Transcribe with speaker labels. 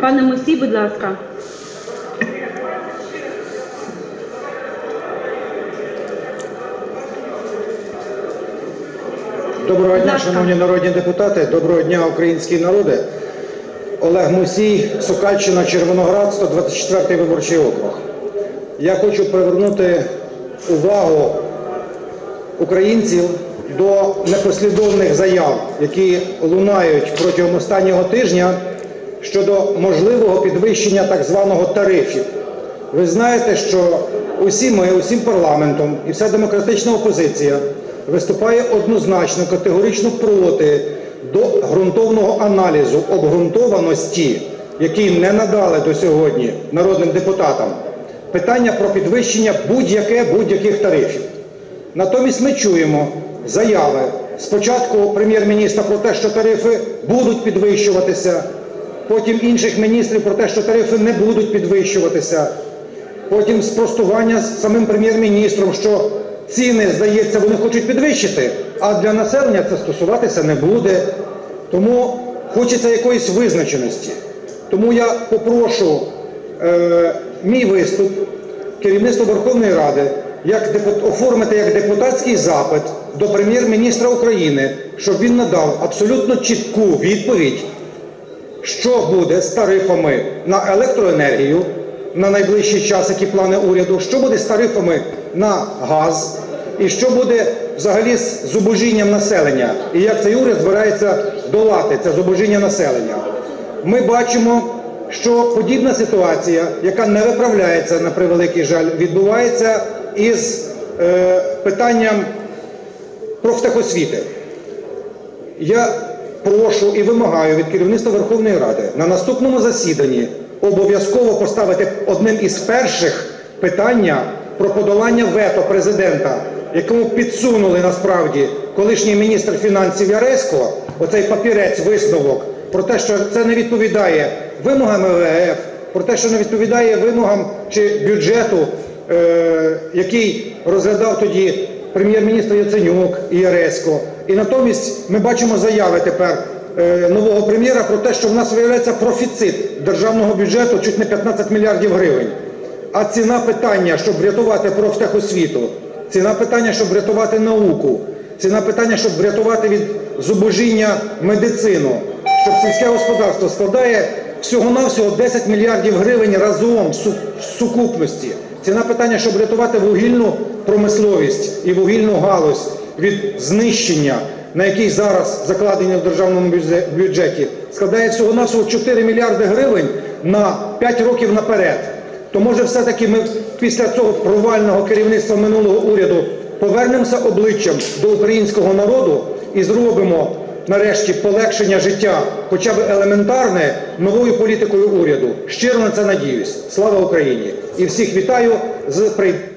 Speaker 1: Пане Мусій, будь ласка.
Speaker 2: Доброго дня, шановні народні депутати, доброго дня, українські народи. Олег Мусій, Сокальщина, Червоноград, 124 виборчий округ. Я хочу привернути увагу українців до непослідовних заяв, які лунають протягом останнього тижня щодо можливого підвищення так званого тарифів. Ви знаєте, що усі ми, усім парламентом і вся демократична опозиція виступає однозначно, категорично проти до ґрунтовного аналізу обґрунтованості, який не надали до сьогодні народним депутатам, питання про підвищення будь-яке будь-яких тарифів. Натомість ми чуємо заяви спочатку прем'єр-міністра про те, що тарифи будуть підвищуватися, потім інших міністрів про те, що тарифи не будуть підвищуватися, потім спростування з самим прем'єр-міністром, що ціни, здається, вони хочуть підвищити, а для населення це стосуватися не буде. Тому хочеться якоїсь визначеності. Тому я попрошу е, мій виступ керівництво Верховної Ради як депут- оформити як депутатський запит до прем'єр-міністра України, щоб він надав абсолютно чітку відповідь, що буде з тарифами на електроенергію на найближчий час, які плани уряду, що буде з тарифами на газ, і що буде взагалі з зубожінням населення, і як цей уряд збирається долати це зубожіння населення. Ми бачимо, що подібна ситуація, яка не виправляється на превеликий жаль, відбувається із е, питанням профтехосвіти. Я прошу і вимагаю від керівництва Верховної Ради на наступному засіданні обов'язково поставити одним із перших питання про подолання вето президента, якому підсунули насправді колишній міністр фінансів Яресько, оцей папірець висновок про те, що це не відповідає вимогам МВФ, про те, що не відповідає вимогам чи бюджету, е, який розглядав тоді прем'єр-міністр Яценюк і Яресько. І натомість ми бачимо заяви тепер е, нового прем'єра про те, що в нас виявляється профіцит державного бюджету чуть не 15 мільярдів гривень. А ціна питання, щоб врятувати профтехосвіту, ціна питання, щоб врятувати науку, ціна питання, щоб врятувати від зубожіння медицину, щоб сільське господарство складає всього-навсього 10 мільярдів гривень разом в сукупності. Ціна питання, щоб врятувати вугільну промисловість і вугільну галузь від знищення, на який зараз закладені в державному бюджеті, складає всього-навсього 4 мільярди гривень на 5 років наперед. То може все-таки ми після цього провального керівництва минулого уряду повернемося обличчям до українського народу і зробимо нарешті полегшення життя, хоча б елементарне, новою політикою уряду. Щиро на це надіюсь. Слава Україні! І всіх вітаю з прийденням.